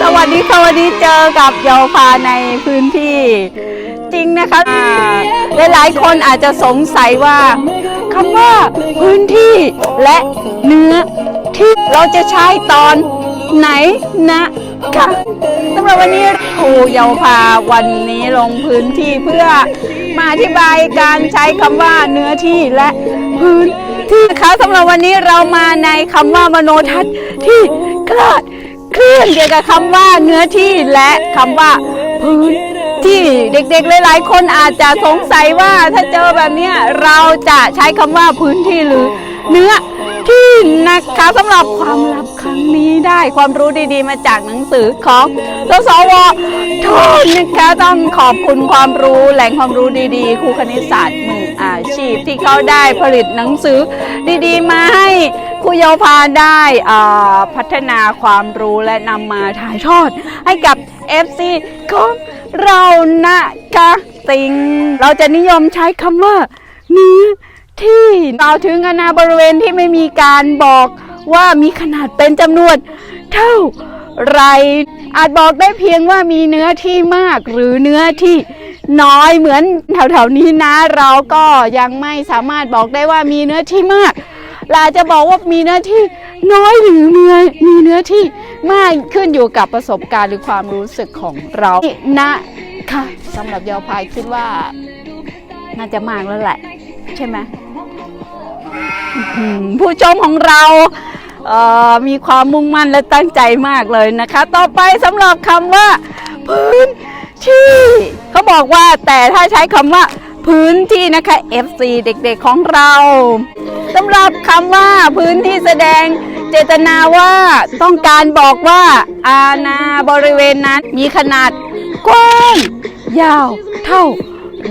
สวัสดีค่ะวันนี้เจอกับเยาวพาในพื้นที่ จริงนะคะอ่ายหลายคนอาจจะสงสัยว่าคำว่าพื้นที่และเนื้อที่เราจะใช้ตอนไหนนะคะสำหรับวันนี้ครูเยาวพาวันนี้ลงพื้นที่เพื่อ มาอธิบายการใช้คำว่าเนื้อที่และพื้นที่นะคะสำหรับวันนี้เรามาในคำว่ามโนทัศน์ที่คลาดเคลื่อนเกี่ยวกับคำว่าเนื้อที่และคำว่าพื้นที่เด็กๆ หลายๆ คนอาจจะสงสัยว่าถ้าเจอแบบนี้เราจะใช้คำว่าพื้นที่หรือเนื้อ นะคะสำหรับความลับครั้งนี้ได้ความรู้ดีๆ มาจากหนังสือของสสวทนนะคะต้องขอบคุณความรู้แหล่งความรู้ดีๆครูคณิตศาสตร์มืออาชีพที่เขาได้ผลิตหนังสือดีๆ มาให้ครูเยาวพาได้พัฒนาความรู้และนำมาถ่ายทอดให้กับ FC ของเรานะคะติง เราจะนิยมใช้คำว่าเนื้อ ที่กล่าวถึงอนาบริเวณที่ไม่มีการบอกว่ามีขนาดเป็นจำนวนเท่าไร อาจบอกได้เพียงว่ามีเนื้อที่มากหรือเนื้อที่น้อยเหมือนแถวๆนี้นะ เราก็ยังไม่สามารถบอกได้ว่ามีเนื้อที่มากเราจะบอกว่ามีเนื้อที่น้อยหรือมีมีเนื้อที่มากขึ้นอยู่กับประสบการณ์หรือความรู้สึกของเรานะค่ะสำหรับยาวพายคิดว่าน่าจะมากแล้วแหละ ใช่ไหม ผู้ชมของเราเมีความมุ่งมั่นและตั้งใจมากเลยนะคะ ต่อไปสำหรับคำว่า พื้นที่เขาบอกว่าแต่ถ้าใช้คำว่า พื้นที่นะคะ FC เด็กๆของเราสำหรับคำว่าพื้นที่แสดงเจตนาว่าต้องการบอกว่า อาณาบริเวณนั้นมีขนาดกว้างยาวเท่า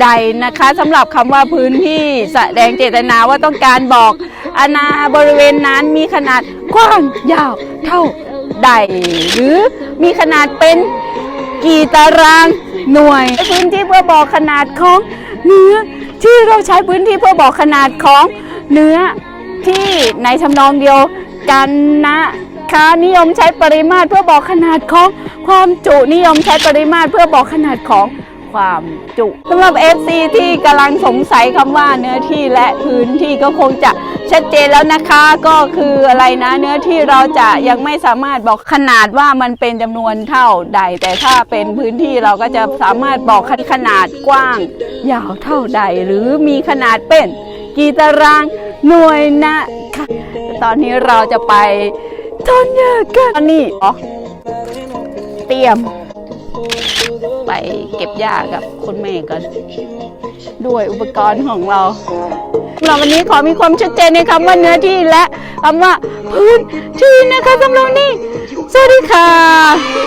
ใดนะคะสำหรับคำว่าพื้นที่แสดงเจตนาว่าต้องการบอกอาณาบริเวณนั้นมีขนาดกว้างยาวเท่าใด หรือมีขนาดเป็นกี่ตารางหน่วย พื้นที่เพื่อบอกขนาดของเนื้อที่เราใช้พื้นที่เพื่อบอกขนาดของเนื้อที่ในทำนองเดียวกันนะคะนิยมใช้ปริมาตรเพื่อบอกขนาดของความจุนิยมใช้ปริมาตรเพื่อบอกขนาดของ ความจุสำหรับ FC ที่กำลังสงสัยคำว่าเนื้อที่และพื้นที่ก็คงจะชัดเจนแล้วนะคะก็คืออะไรนะเนื้อที่เราจะยังไม่สามารถบอกขนาดว่ามันเป็นจำนวนเท่าใด แต่ถ้าเป็นพื้นที่เราก็จะสามารถบอกขนาดกว้าง ยาวเท่าใด หรือมีขนาดเป็นกี่ตารางหน่วยนะคะตอนนี้เราจะไปทอนยากันนนี้อ๋อเตรียม ไปเก็บหญ้ากับคุณแม่กัน ด้วยอุปกรณ์ของเราสำหรับวันนี้ขอมีความชัดเจนในคำว่าเนื้อที่และคำว่าพื้นที่นะคะสำหรับนนี้สวัสดีค่ะ